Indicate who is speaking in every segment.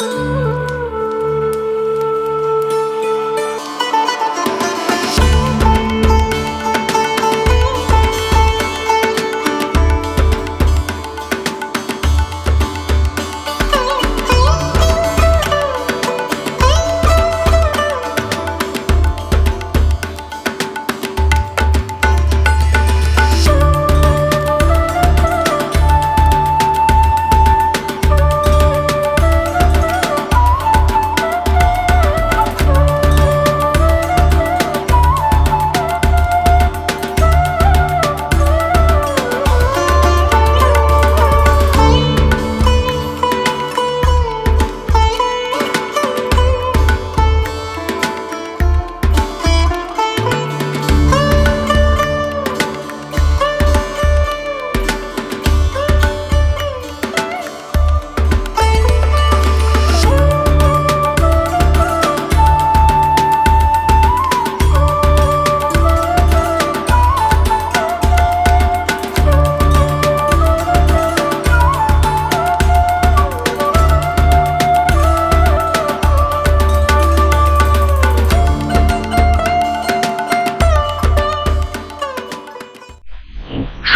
Speaker 1: you.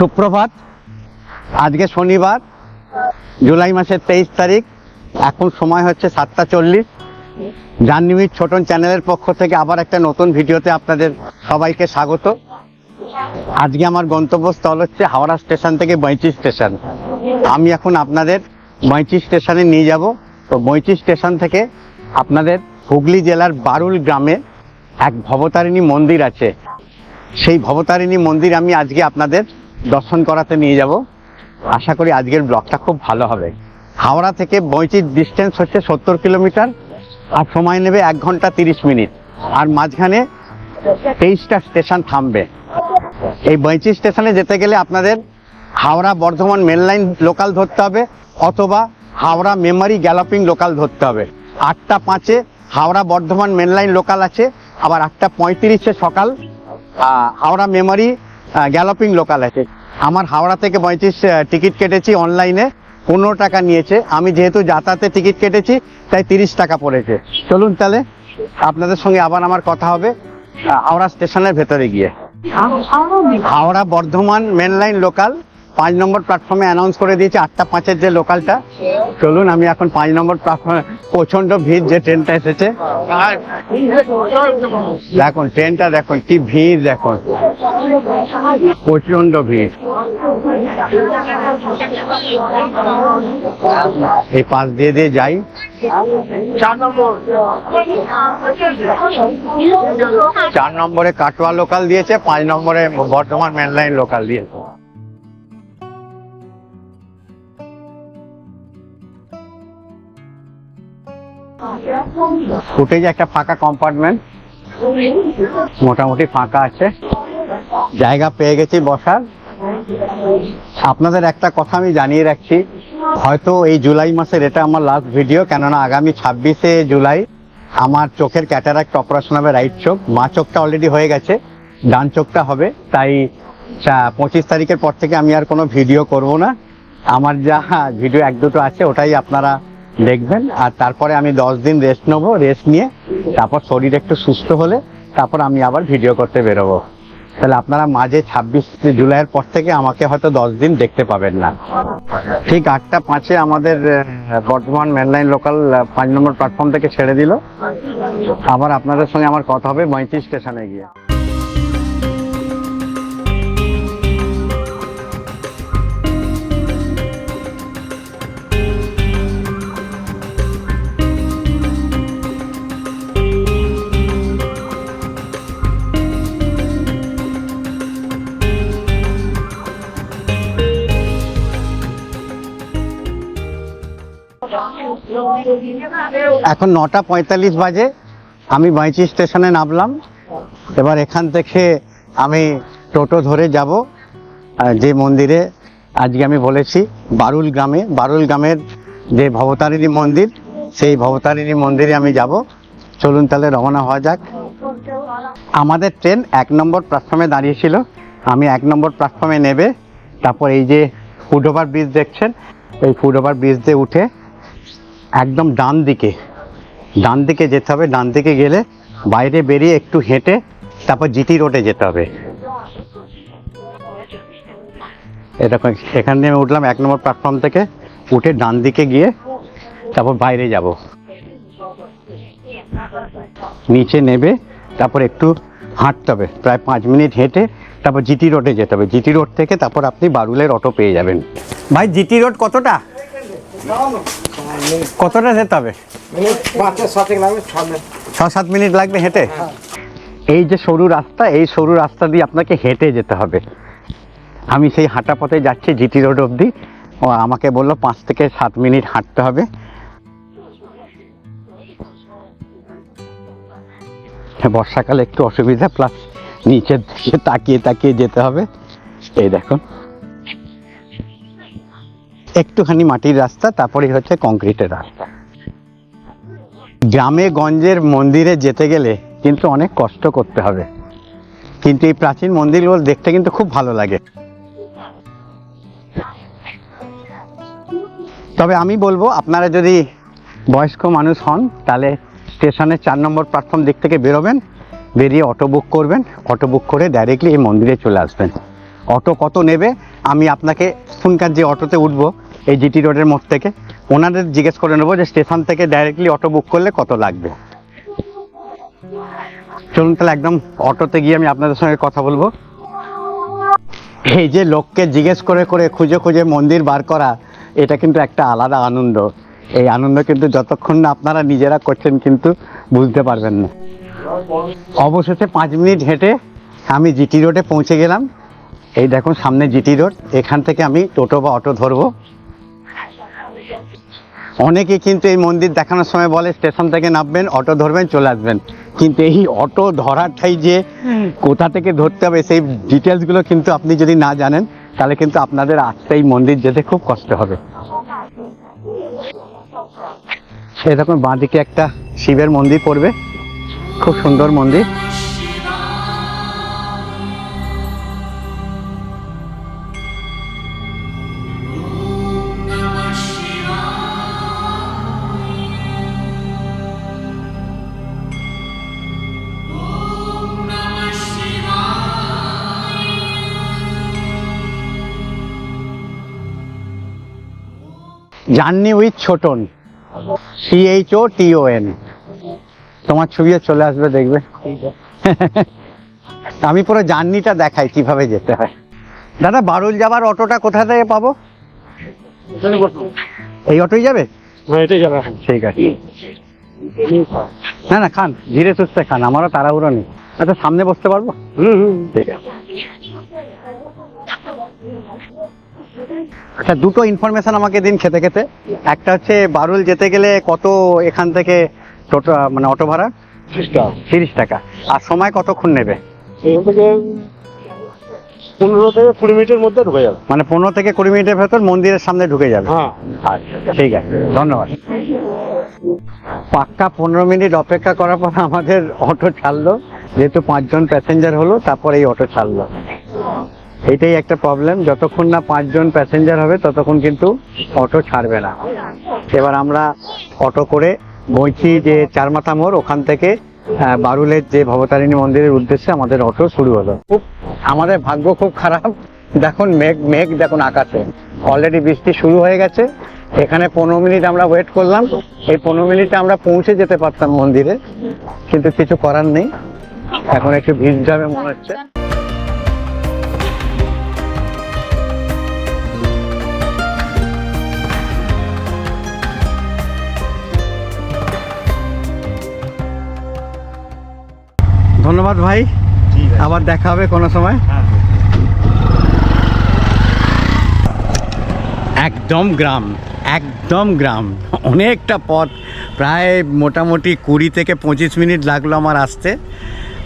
Speaker 1: সুপ্রভাত। আজকে শনিবার, জুলাই মাসের তেইশ তারিখ। এখন সময় হচ্ছে সাতটা চল্লিশ। জাহ্নবীর ছোটন চ্যানেলের পক্ষ থেকে আবার একটা নতুন ভিডিওতে আপনাদের সবাইকে স্বাগত। আজকে আমার গন্তব্যস্থল হচ্ছে হাওড়া স্টেশন থেকে বৈঁচি স্টেশন। আমি এখন আপনাদের বৈঁচি স্টেশনে নিয়ে যাব। তো বৈঁচি স্টেশন থেকে আপনাদের হুগলি জেলার বারুল গ্রামে এক ভবতারিণী মন্দির আছে। সেই ভবতারিণী মন্দির আমি আজকে আপনাদের দর্শন করাতে নিয়ে যাব। আশা করি আজকের ব্লগটা খুব ভালো হবে। হাওড়া থেকে বইচির ডিস্টেন্স হচ্ছে সত্তর কিলোমিটার আর সময় নেবে এক ঘণ্টা তিরিশ মিনিট। আর মাঝখানে তেইশটা স্টেশন থামবে। এই বৈঁচি স্টেশনে যেতে গেলে আপনাদের Howrah Bardhaman main line local ধরতে হবে অথবা হাওড়া মেমারি গ্যালাপিং লোকাল ধরতে হবে। আটটা পাঁচে Howrah Bardhaman main line local আছে, আবার আটটা পঁয়ত্রিশে সকাল হাওড়া মেমারি গ্যালাপিং লোকাল আছে। আমার হাওড়া থেকে পঁয়ত্রিশ টিকিট কেটেছি অনলাইনে পনেরো টাকা নিয়েছে। আমি যেহেতু যাতায়াতে টিকিট কেটেছি তাই তিরিশ টাকা পড়েছে। চলুন তাহলে আপনাদের সঙ্গে আবার আমার কথা হবে হাওড়া স্টেশনের ভেতরে গিয়ে। Howrah Bardhaman main line local পাঁচ নম্বর প্ল্যাটফর্মে অ্যানাউন্স করে দিয়েছে আটটা পাঁচের যে লোকালটা চলুন আমি এখন পাঁচ নম্বর প্ল্যাটফর্মে প্রচণ্ড ভিড় যে ট্রেনটা এসেছে। দেখুন ট্রেনটা দেখুন কি ভিড় দেখুন। প্রচণ্ড ভিড়। এই পাশ দিয়ে দিয়ে যাই। চার নম্বরে। কাটোয়া লোকাল দিয়েছে পাঁচ নম্বরে বর্ধমান মেন লাইন লোকাল দিয়েছে। ফুটেজ একটা ফাঁকা কম্পার্টমেন্ট মোটামুটি ফাঁকা আছে। জায়গা পেয়ে গেছি বসার। আপনাদের একটা কথা আমি জানিয়ে রাখছি, হয়তো এই জুলাই মাসের এটা আমার লাস্ট ভিডিও কেননা আগামী ছাব্বিশে জুলাই আমার চোখের ক্যাটারাক্ট অপারেশন হবে রাইট চোখ মা চোখটা অলরেডি হয়ে গেছে, ডান চোখটা হবে, তাই পঁচিশ তারিখের পর থেকে আমি আর কোনো ভিডিও করব না। আমার যা ভিডিও এক দুটো আছে, ওটাই আপনারা দেখবেন। আর তারপরে আমি দশ দিন রেস্ট নেব রেস্ট নিয়ে তারপর শরীর একটু সুস্থ হলে তারপর আমি আবার ভিডিও করতে বেরোবো। তাহলে আপনারা মাঝে ছাব্বিশ জুলাইয়ের পর থেকে আমাকে হয়তো দশ দিন দেখতে পাবেন না। ঠিক আটটা পাঁচে আমাদের বর্ধমান মেনলাইন লোকাল পাঁচ নম্বর প্ল্যাটফর্ম থেকে ছেড়ে দিল। আবার আপনাদের সঙ্গে আমার কথা হবে মৈত্রী স্টেশনে গিয়ে। এখন নটা পঁয়তাল্লিশ বাজে। আমি বাইচি স্টেশনে নামলাম। এবার এখান থেকে আমি টোটো ধরে যাব যে মন্দিরে। আজকে আমি বলেছি, বারুল গ্রামে, বারুল গ্রামের যে ভবতারিণী মন্দির, সেই ভবতারিণী মন্দিরে আমি যাব। চলুন তাহলে রওনা হওয়া যাক। আমাদের ট্রেন এক নম্বর প্ল্যাটফর্মে দাঁড়িয়েছিল। আমি এক নম্বর প্ল্যাটফর্মে নেবে। তারপর এই যে ফুট ওভার ব্রিজ দেখছেন, এই ফুট ওভার ব্রিজ দিয়ে উঠে একদম ডান দিকে। ডান দিকে যেতে হবে, ডান দিকে গেলে বাইরে বেরিয়ে একটু হেঁটে তারপর জিটি রোডে যেতে হবে। এরকম এখান আমি উঠলাম এক নম্বর প্ল্যাটফর্ম থেকে, উঠে ডান দিকে গিয়ে তারপর বাইরে যাব। নিচে নেবে, তারপর একটু হাঁটতে হবে, প্রায় পাঁচ মিনিট হেঁটে তারপর জিটি রোডে যেতে হবে। জিটি রোড থেকে তারপর আপনি বারুলের অটো পেয়ে যাবেন। ভাই, জিটি রোড কতটা? কতটা যেতে হবে? ছ সাত মিনিট লাগবে হেঁটে? এই যে সরু রাস্তা এই সরু রাস্তা দিয়ে আপনাকে হেঁটে যেতে হবে। আমি সেই হাঁটা পথে যাচ্ছি জিটি রোড অবধি। ও আমাকে বলল পাঁচ থেকে সাত মিনিট হাঁটতে হবে। হ্যাঁ, বর্ষাকালে একটু অসুবিধা প্লাস নিচের দিকে তাকিয়ে তাকিয়ে যেতে হবে। এই দেখুন। একটুখানি মাটির রাস্তা তারপরেই হচ্ছে কংক্রিটের রাস্তা। গ্রামে গঞ্জের মন্দিরে যেতে গেলে কিন্তু অনেক কষ্ট করতে হবে। কিন্তু এই প্রাচীন মন্দিরগুলো দেখতে কিন্তু খুব ভালো লাগে। তবে আমি বলব, আপনারা যদি বয়স্ক মানুষ হন, তাহলে স্টেশনের চার নম্বর প্ল্যাটফর্ম দিক থেকে বেরোবেন, বেরিয়ে অটো বুক করবেন। অটো বুক করে ডাইরেক্টলি এই মন্দিরে চলে আসবেন। অটো কত নেবে, আমি আপনাকে এখনকার যে অটোতে উঠবো, এই জিটি রোডের মোড় থেকে, ওনাদের জিজ্ঞেস করে নেব যে স্টেশন থেকে ডাইরেক্টলি অটো বুক করলে কত লাগবে। চলুন তাহলে একদম অটোতে গিয়ে আমি আপনাদের সঙ্গে কথা বলব। এই যে লোককে জিজ্ঞেস করে করে খুঁজে খুঁজে মন্দির বার করা, এটা কিন্তু একটা আলাদা আনন্দ। এই আনন্দ কিন্তু যতক্ষণ না আপনারা নিজেরা করছেন কিন্তু বুঝতে পারবেন না। অবশেষে পাঁচ মিনিট হেঁটে আমি জিটি রোডে পৌঁছে গেলাম। এই দেখুন সামনে জিটি রোড। এখান থেকে আমি টোটো বা অটো ধরবো। অনেকে কিন্তু এই মন্দির দেখানোর সময় বলে স্টেশন থেকে নামবেন অটো ধরবেন চলে আসবেন। কিন্তু এই অটো ধরাটাই যে কোথা থেকে ধরতে হবে সেই ডিটেলসগুলো কিন্তু আপনি যদি না জানেন তাহলে কিন্তু আপনাদের আসতে এই মন্দির যেতে খুব কষ্ট হবে। দেখুন বাঁদিকে একটা শিবের মন্দির পড়বে। খুব সুন্দর মন্দির। Journey with Chhoton. C H O T O N তোমার ছবিও চলে আসবে দেখবে। আমি পুরো জার্নিটা দেখাই কীভাবে যেতে হয়। দাদা বারুল যাবার অটোটা কোথা থেকে পাবো? এই অটোই যাবে?
Speaker 2: হ্যাঁ যাবে।
Speaker 1: ঠিক আছে। না না খান ধীরে সুস্থে খান আমারও তাড়াহুড়ো নেই। আচ্ছা সামনে বসতে পারব? ঠিক আছে। আচ্ছা দুটো ইনফরমেশন আমাকে দিন খেতে খেতে। একটা হচ্ছে বারুল যেতে গেলে কত এখান থেকে টোটো মানে অটো ভাড়া? তিরিশ টাকা। আর সময় কতক্ষণ নেবে?
Speaker 2: এখান থেকে পনেরো থেকে কুড়ি মিনিটের মধ্যে ঢুকে যাবে।
Speaker 1: মানে পনেরো থেকে কুড়ি মিনিটের ভেতর মন্দিরের সামনে ঢুকে যাবে।
Speaker 2: হ্যাঁ।
Speaker 1: আচ্ছা ঠিক আছে ধন্যবাদ। পাক্কা পনেরো মিনিট অপেক্ষা করার পর আমাদের অটো ছাড়লো। যেহেতু পাঁচজন প্যাসেঞ্জার হলো তারপর এই অটো ছাড়লো। এটাই একটা প্রবলেম যতক্ষণ না পাঁচজন প্যাসেঞ্জার হবে, ততক্ষণ কিন্তু অটো ছাড়বে না। এবার আমরা অটো করে বইছি যে চারমাথা মোড়, ওখান থেকে বারুলের যে ভবতারিণী মন্দিরের উদ্দেশ্যে আমাদের অটো শুরু হলো। খুব, আমাদের ভাগ্য খুব খারাপ। দেখুন, মেঘ মেঘ, দেখুন আকাশে। অলরেডি বৃষ্টি শুরু হয়ে গেছে। এখানে পনেরো মিনিট আমরা ওয়েট করলাম। এই পনেরো মিনিটে আমরা পৌঁছে যেতে পারতাম মন্দিরে। কিন্তু কিছু করার নেই। এখন একটু ভিড় যাবে মনে হচ্ছে। ধন্যবাদ ভাই। আবার দেখা হবে কোনো সময়।
Speaker 2: হ্যাঁ।
Speaker 1: একদম গ্রাম একদম গ্রাম। অনেকটা পথ প্রায় মোটামুটি কুড়ি থেকে পঁচিশ মিনিট লাগল আমার আসতে।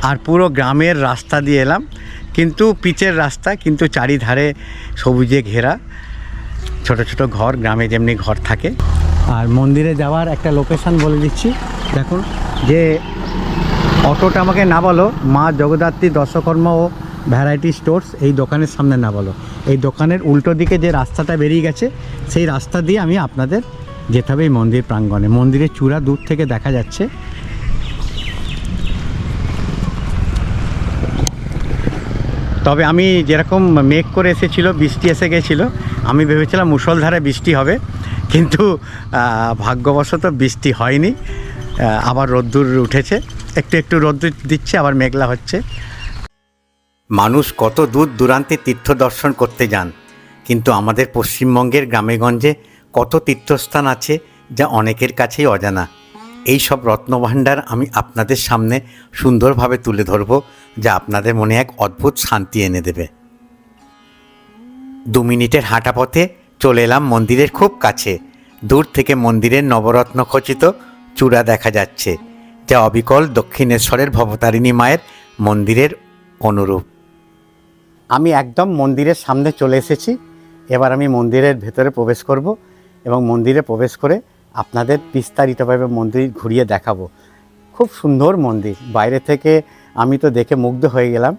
Speaker 1: আর পুরো গ্রামের রাস্তা দিয়ে এলাম। কিন্তু পিচের রাস্তা কিন্তু চারিধারে সবুজে ঘেরা। ছোট ছোট ঘর গ্রামে যেমনি ঘর থাকে। আর মন্দিরে যাওয়ার একটা লোকেশন বলে দিচ্ছি। দেখুন যে অটোটা আমাকে না বলো মা জগদ্ধাত্রী দশকর্মা ও ভ্যারাইটি স্টোর্স এই দোকানের সামনে না বলো এই দোকানের উল্টো দিকে যে রাস্তাটা বেরিয়ে গেছে, সেই রাস্তা দিয়ে আমি আপনাদের
Speaker 3: যেতে হবে এই মন্দির প্রাঙ্গণে। মন্দিরের চূড়া দূর থেকে দেখা যাচ্ছে। তবে আমি যেরকম মেঘ করে এসেছিল, বৃষ্টি এসে গেছিল, আমি ভেবেছিলাম মুষলধারে বৃষ্টি হবে, কিন্তু ভাগ্যবশত বৃষ্টি হয়নি। আবার রোদ্দুর উঠেছে। একটু একটু রোদ দিচ্ছে, আবার মেঘলা হচ্ছে। মানুষ কত দূর দূরান্তে তীর্থ দর্শন করতে যান, কিন্তু আমাদের পশ্চিমবঙ্গের গ্রামেগঞ্জে কত তীর্থস্থান আছে যা অনেকের কাছেই অজানা। এই সব রত্নভাণ্ডার আমি আপনাদের সামনে সুন্দরভাবে তুলে ধরব, যা আপনাদের মনে এক অদ্ভুত শান্তি এনে দেবে। দু মিনিটের হাঁটা পথে চলে এলাম মন্দিরের খুব কাছে। দূর থেকে মন্দিরের নবরত্ন খচিত চূড়া দেখা যাচ্ছে। যা অবিকল দক্ষিণেশ্বরের ভবতারিণী মায়ের মন্দিরের অনুরূপ। আমি একদম মন্দিরের সামনে চলে এসেছি। এবার আমি মন্দিরের ভেতরে প্রবেশ করব এবং মন্দিরে প্রবেশ করে আপনাদের বিস্তারিতভাবে মন্দির ঘুরিয়ে দেখাবো। খুব সুন্দর মন্দির। বাইরে থেকে আমি তো দেখে মুগ্ধ হয়ে গেলাম।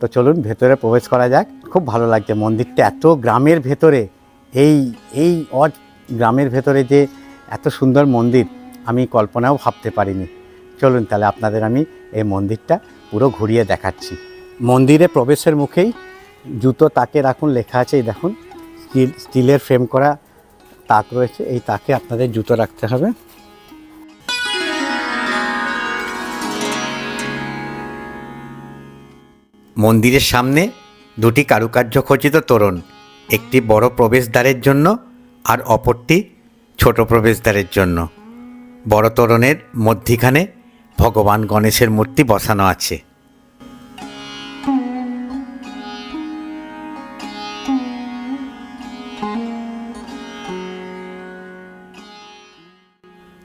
Speaker 3: তো চলুন ভেতরে প্রবেশ করা যাক। খুব ভালো লাগছে মন্দিরটা এত গ্রামের ভেতরে। এই এই অড গ্রামের ভেতরে যে এত সুন্দর মন্দির, আমি কল্পনাও ভাবতে পারিনি। চলুন তাহলে আপনাদের আমি এই মন্দিরটা পুরো ঘুরিয়ে দেখাচ্ছি। মন্দিরে প্রবেশের মুখেই জুতো তাকে রাখুন, লেখা আছে, এই দেখুন, স্টিল, স্টিলের ফ্রেম করা তাক রয়েছে, এই তাকে আপনাদের জুতো রাখতে হবে। মন্দিরের সামনে দুটি কারুকার্য খচিত তোরণ, একটি বড় প্রবেশদ্বারের জন্য আর অপরটি ছোট প্রবেশদ্বারের জন্য। বড় তোরণের মধ্যিখানে ভগবান গণেশের মূর্তি বসানো আছে।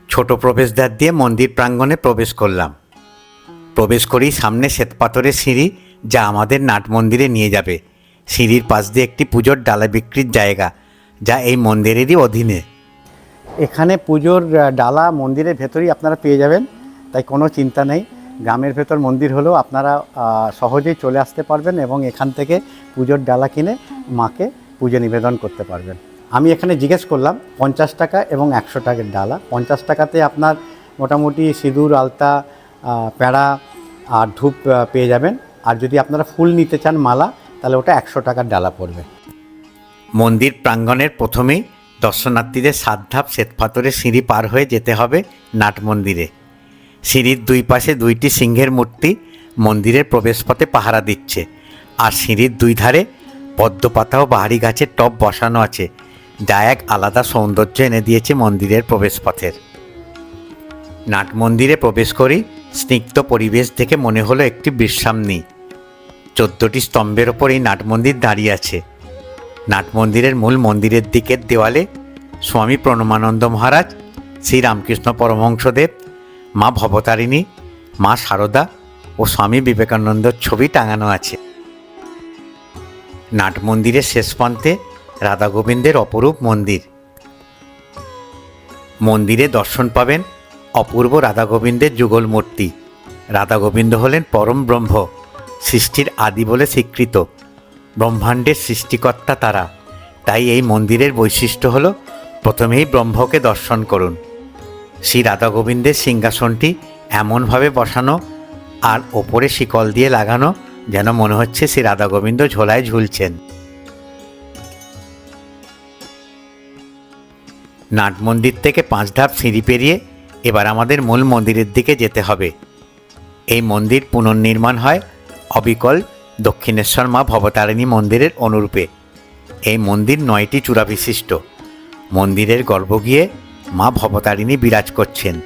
Speaker 3: ছোট প্রবেশদ্বার দিয়ে মন্দির প্রাঙ্গণে প্রবেশ করলাম। প্রবেশ করেই সামনে শ্বেতপাথরের সিঁড়ি যা আমাদের নাট মন্দিরে নিয়ে যাবে। সিঁড়ির পাশ দিয়ে একটি পুজোর ডালা বিক্রির জায়গা, যা এই মন্দিরেরই অধীনে। এখানে পুজোর ডালা মন্দিরের ভেতরেই আপনারা পেয়ে যাবেন। তাই কোনো চিন্তা নেই। গ্রামের ভেতর মন্দির হলেও আপনারা সহজেই চলে আসতে পারবেন এবং এখান থেকে পুজোর ডালা কিনে মাকে পুজো নিবেদন করতে পারবেন। আমি এখানে জিজ্ঞেস করলাম, পঞ্চাশ টাকা এবং একশো টাকার ডালা। পঞ্চাশ টাকাতে আপনার মোটামুটি সিঁদুর, আলতা প্যাড়া আর ধূপ পেয়ে যাবেন। আর যদি আপনারা ফুল নিতে চান মালা, তাহলে ওটা একশো টাকার ডালা পড়বে। মন্দির প্রাঙ্গণের প্রথমেই দর্শনার্থীদের সাত ধাপ শ্বেতপাথরের সিঁড়ি পার হয়ে যেতে হবে নাট মন্দিরে। সিঁড়ির দুই পাশে দুইটি সিংহের মূর্তি মন্দিরের প্রবেশপথে পাহারা দিচ্ছে। আর সিঁড়ির দুই ধারে পদ্মপাতা ও বাহারি গাছের টব বসানো আছে, যা এক আলাদা সৌন্দর্য এনে দিয়েছে মন্দিরের প্রবেশপথের। নাট মন্দিরে প্রবেশ করি স্নিগ্ধ পরিবেশ দেখে মনে হলো একটি বিশ্রাম নেই চোদ্দটি স্তম্ভের ওপর এই নাট মন্দির দাঁড়িয়ে আছে। নাট মন্দিরের মূল মন্দিরের দিকের দেওয়ালে স্বামী প্রণমানন্দ মহারাজ শ্রীরামকৃষ্ণ পরমহংসদেব মা ভবতারিণী, মা সারদা ও স্বামী বিবেকানন্দর ছবি টাঙানো আছে। নাট মন্দিরের শেষ প্রান্তে রাধা গোবিন্দের অপরূপ মন্দির। মন্দিরে দর্শন পাবেন অপূর্ব রাধা গোবিন্দের যুগল মূর্তি। রাধা গোবিন্দ হলেন পরম ব্রহ্ম, সৃষ্টির আদি বলে স্বীকৃত। ব্রহ্মাণ্ডের সৃষ্টিকর্তা তারা। তাই এই মন্দিরের বৈশিষ্ট্য হল, প্রথমেই ব্রহ্মকে দর্শন করুন। শ্রী রাধা গোবিন্দের সিংহাসনটি এমনভাবে বসানো আর ওপরে শিকল দিয়ে লাগানো যেন মনে হচ্ছে শ্রী রাধা গোবিন্দ ঝোলায় ঝুলছেন। নাট মন্দির থেকে পাঁচ ধাপ সিঁড়ি পেরিয়ে এবার আমাদের মূল মন্দিরের দিকে যেতে হবে। এই মন্দির পুনর্নির্মাণ হয় অবিকল দক্ষিণেশ্বর মা ভবতারিণী মন্দিরের অনুরূপে। এই মন্দির নয়টি চূড়া বিশিষ্ট মন্দিরের গর্ভগৃহে মা ভবতারিণী বিরাজ করছেন।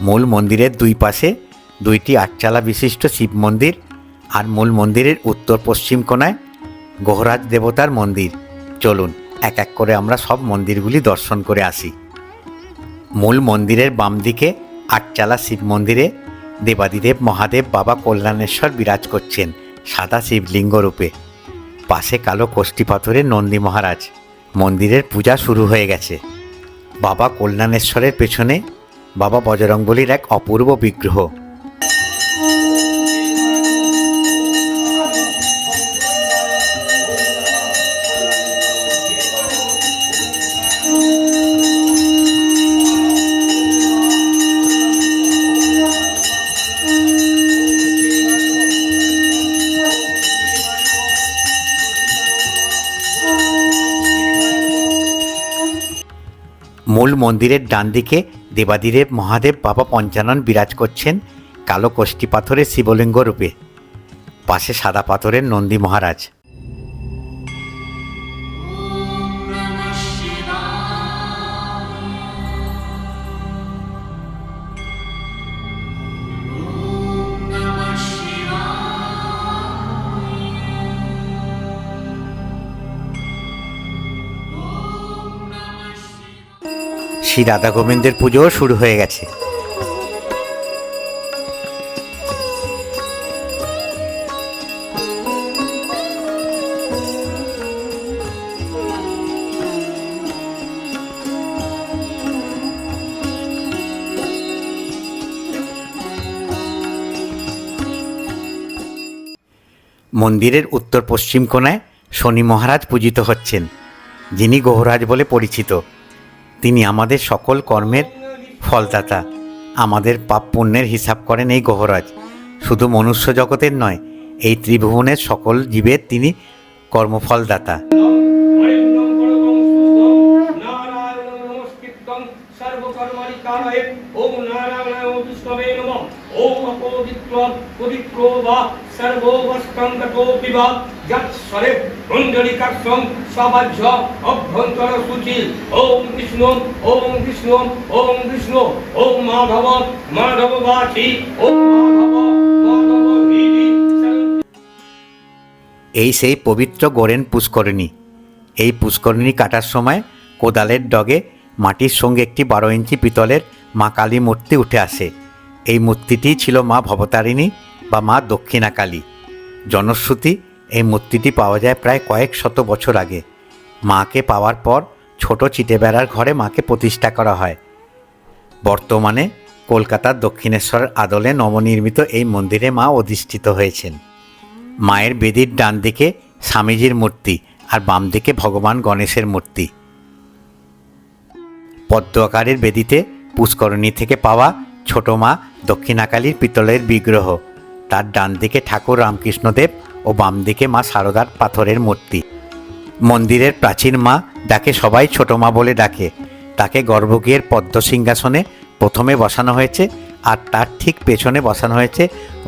Speaker 3: মূল মন্দিরের দুই পাশে দুইটি আটচালা বিশিষ্ট শিব মন্দির আর মূল মন্দিরের উত্তর পশ্চিম কোণায় গহরাজ দেবতার মন্দির। চলুন, এক এক করে আমরা সব মন্দিরগুলি দর্শন করে আসি। মূল মন্দিরের বাম দিকে আটচালা শিব মন্দিরে দেবাদিদেব মহাদেব বাবা কল্যাণেশ্বর বিরাজ করছেন সাদা শিবলিঙ্গ রূপে। পাশে কালো কষ্টি পাথরের নন্দী মহারাজ। মন্দিরের পূজা শুরু হয়ে গেছে। বাবা কল্যাণেশ্বরের পেছনে বাবা বজরঙ্গলির এক অপূর্ব বিগ্রহ। মূল মন্দিরের ডান দিকে দেবাদিদেব মহাদেব বাবা পঞ্চানন বিরাজ করছেন কালো কষ্টি পাথরের শিবলিঙ্গ রূপে। পাশে সাদা পাথরের নন্দী মহারাজ। শ্রী রাধা গোবিন্দের পুজোও শুরু হয়ে গেছে। মন্দিরের উত্তর পশ্চিম কোণায় শনি মহারাজ পূজিত হচ্ছেন, যিনি গহরাজ বলে পরিচিত। তিনি আমাদের সকল কর্মের ফলদাতা। আমাদের পাপ পুণ্যের হিসাব করেন এই গহরাজ। শুধু মনুষ্য জগতের নয়, এই ত্রিভুবনের সকল জীবের তিনি কর্মফলদাতা।
Speaker 4: ওম নারায়ণ বিষ্ণবে নমঃ। অপবিত্র পবিত্র বা
Speaker 3: এই সেই পবিত্র গোরেন পুষ্করিণী। এই পুষ্করিণী কাটার সময় কোদালের ডগে মাটির সঙ্গে একটি বারো ইঞ্চি পিতলের মা কালী মূর্তি উঠে আসে। এই মূর্তিটি ছিল মা ভবতারিণী বা মা দক্ষিণা কালী জনশ্রুতি, এই মূর্তিটি পাওয়া যায় প্রায় কয়েক শত বছর আগে। মাকে পাওয়ার পর ছোট চিটেবেড়ার ঘরে মাকে প্রতিষ্ঠা করা হয়। বর্তমানে কলকাতার দক্ষিণেশ্বরের আদলে নবনির্মিত এই মন্দিরে মা অধিষ্ঠিত হয়েছেন। মায়ের বেদির ডান দিকে স্বামীজির মূর্তি আর বাম দিকে ভগবান গণেশের মূর্তি। পদ্ম আকারের বেদিতে পুষ্করণী থেকে পাওয়া ছোট মা দক্ষিণাকালীর পিতলের বিগ্রহ। তার ডান দিকে ঠাকুর রামকৃষ্ণদেব ও বাম দিকে মা সারদার পাথরের মূর্তি। মন্দিরের প্রাচীন মা ডাকে সবাই ছোট মা বলে ডাকে, তাকে গর্ভগৃহের পদ্ম সিংহাসনে প্রথমে বসানো হয়েছে আর তার ঠিক পেছনে বসানো হয়েছে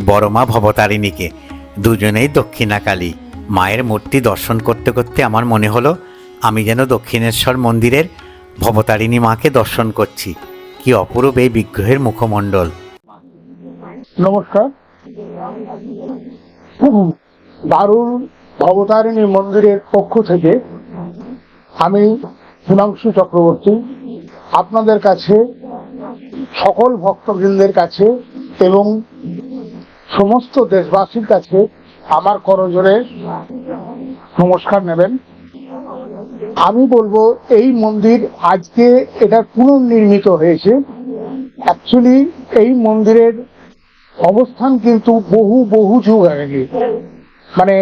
Speaker 3: বড় মা ভবতারিণীকে। দুজনেই দক্ষিণাকালী। মায়ের মূর্তি দর্শন করতে করতে আমার মনে হলো, আমি যেন দক্ষিণেশ্বর মন্দিরের ভবতারিণী মাকে দর্শন করছি। কি অপরূপ এই বিগ্রহের মুখমণ্ডল।
Speaker 5: নমস্কার। দারুণ ভবতারিণী মন্দিরের পক্ষ থেকে আমি হিমাংশু চক্রবর্তী আপনাদের কাছে, সকল ভক্তবৃন্দের কাছে এবং সমস্ত দেশবাসীর কাছে আমার করজোরে নমস্কার নেবেন। আমি বলব, এই মন্দির আজকে এটা পুনর্নির্মিত হয়েছে। অ্যাকচুয়ালি এই মন্দিরের অবস্থান কিন্তু বহু বহু যুগ আগে। মানে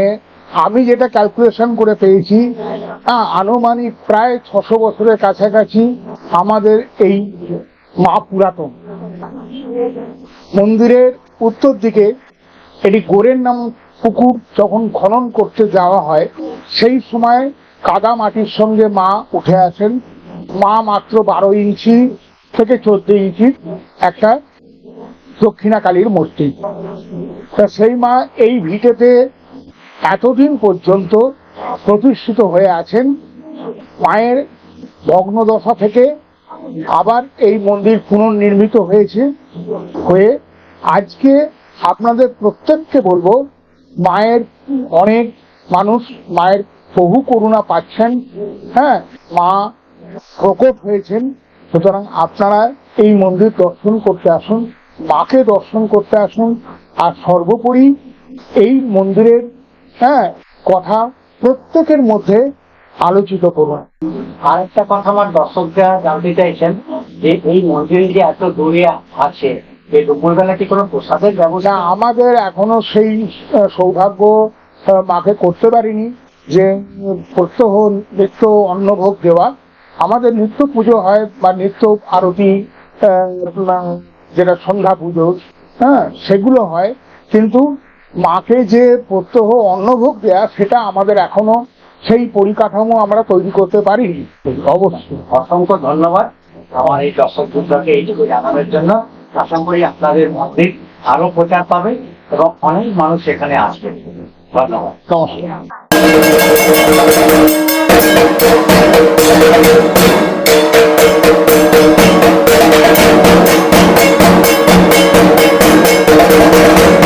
Speaker 5: আমি যেটা ক্যালকুলেশন করে পেয়েছি আনুমানিক প্রায় ছশো বছরের কাছাকাছি আমাদের এই মা পুরাতন। মন্দিরের উত্তর দিকে এটি গোরের নাম পুকুর যখন খনন করতে যাওয়া হয়, সেই সময় কাদা মাটির সঙ্গে মা উঠে আসেন। মা মাত্র বারো ইঞ্চি থেকে চোদ্দ ইঞ্চি একটা দক্ষিণা কালীর মূর্তি। তা সেই মা এই ভিটেতে এতদিন পর্যন্ত প্রতিষ্ঠিত হয়ে আছেন, মায়ের ভগ্নদশা থেকে আবার এই মন্দির পুনর্নির্মিত হয়েছে, হয়ে আজকে আপনাদের প্রত্যেককে বলব, মায়ের অনেক মানুষ, মায়ের বহু করুণা পাচ্ছেন হ্যাঁ মা প্রকট হয়েছেন। সুতরাং আপনারা এই মন্দির দর্শন করতে আসুন। মাকে দর্শন করতে আসুন। আর সর্বোপরি এই মন্দিরের হ্যাঁ কথা প্রত্যেকের মধ্যে আলোচিত করুন।
Speaker 6: আরেকটা কথা আমার দর্শকরা জানতে চাইছেন যে এই মন্দির যে এত দূরে আছে দুপুরবেলা কি কোনো প্রসাদের ব্যবস্থা?
Speaker 5: আমাদের এখনও সেই সৌভাগ্য মাকে করতে পারিনি যে প্রত্যহ নিত্য অন্নভোগ দেওয়া। আমাদের নিত্য পুজো হয় বা নিত্য আরতি যেটা সন্ধ্যা পুজো হ্যাঁ সেগুলো হয়। কিন্তু মাকে যে প্রত্যহ অন্নভোগ দেয়া সেটা আমাদের এখনও সেই পরিকাঠামো আমরা তৈরি করতে পারিনি। অবশ্যই।
Speaker 6: অসংখ্য ধন্যবাদ
Speaker 7: আমার এই দর্শক বৃন্দকে এইটুকু জানানোর জন্য। আশা করি আপনাদের মন্দির আরও প্রচার পাবে এবং অনেক মানুষ এখানে আসবে। ধন্যবাদ।
Speaker 5: নমস্কার।
Speaker 1: আমি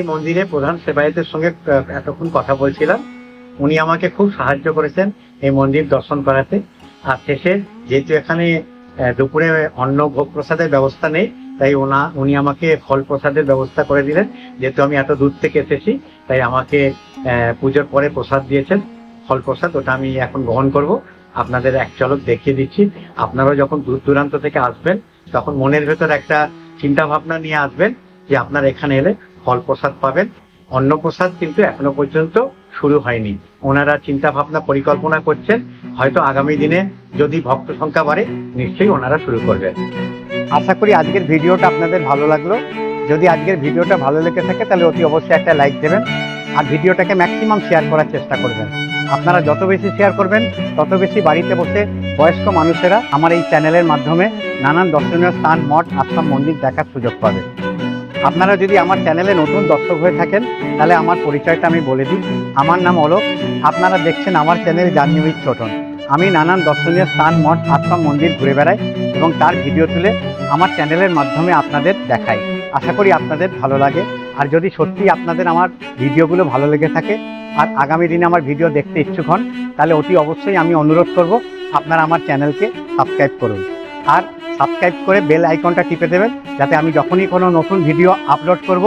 Speaker 1: এই মন্দিরে প্রধান সেবায়তের সঙ্গে এতক্ষণ কথা বলছিলাম। উনি আমাকে খুব সাহায্য করেছেন এই মন্দির দর্শন করাতে। আর শেষে যেহেতু এখানে দুপুরে অন্ন ভোগ প্রসাদের ব্যবস্থা নেই, তাই ওনা, উনি আমাকে ফল প্রসাদের ব্যবস্থা করে দিলেন। যেহেতু আমি এত দূর থেকে এসেছি, তাই আমাকে পুজোর পরে প্রসাদ দিয়েছেন। ফল প্রসাদ ওটা আমি এখন গ্রহণ করব। আপনাদের এক চলক দেখিয়ে দিচ্ছি। আপনারাও যখন দূর দূরান্ত থেকে আসবেন, তখন মনের ভেতর একটা চিন্তা ভাবনা নিয়ে আসবেন যে আপনার এখানে এলে ফল প্রসাদ পাবেন। অন্ন প্রসাদ কিন্তু এখনও পর্যন্ত শুরু হয়নি। ওনারা চিন্তা ভাবনা পরিকল্পনা করছেন। হয়তো আগামী দিনে যদি ভক্ত সংখ্যা বাড়ে, নিশ্চয়ই ওনারা শুরু করবেন। আশা করি আজকের ভিডিওটা আপনাদের ভালো লাগল। যদি আজকের ভিডিওটা ভালো লেগে থাকে, তাহলে অতি অবশ্যই একটা লাইক দেবেন আর ভিডিওটাকে ম্যাক্সিমাম শেয়ার করার চেষ্টা করবেন। আপনারা যত বেশি শেয়ার করবেন, তত বেশি বাড়িতে বসে বয়স্ক মানুষেরা আমার এই চ্যানেলের মাধ্যমে নানান দর্শনীয় স্থান, মঠ, আশ্রম, মন্দির দেখার সুযোগ পাবে। আপনারা যদি আমার চ্যানেলে নতুন দর্শক হয়ে থাকেন, তাহলে আমার পরিচয়টা আমি বলে দিই। আমার নাম অলোক। আপনারা দেখছেন আমার চ্যানেল জার্নি উইথ ছোটন আমি নানান দর্শনীয় স্থান, মঠ, আশ্রম, মন্দির ঘুরে বেড়াই এবং তার ভিডিও তুলে আমার চ্যানেলের মাধ্যমে আপনাদের দেখাই। আশা করি আপনাদের ভালো লাগে। আর যদি সত্যি আপনাদের আমার ভিডিওগুলো ভালো লেগে থাকে আর আগামী দিনে আমার ভিডিও দেখতে ইচ্ছুক হন, তাহলে অতি অবশ্যই আমি অনুরোধ করব আপনারা আমার চ্যানেলকে সাবস্ক্রাইব করুন। আর সাবস্ক্রাইব করে বেল আইকনটা টিপে দেবেন, যাতে আমি যখনই কোনো নতুন ভিডিও আপলোড করব,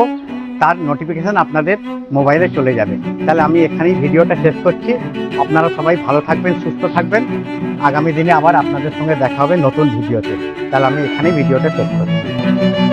Speaker 1: তার নোটিফিকেশান আপনাদের মোবাইলে চলে যাবে। তাহলে আমি এখানেই ভিডিওটা শেষ করছি। আপনারা সবাই ভালো থাকবেন, সুস্থ থাকবেন। আগামী দিনে আবার আপনাদের সঙ্গে দেখা হবে নতুন ভিডিওতে তাহলে আমি এখানেই ভিডিওটা শেষ করছি।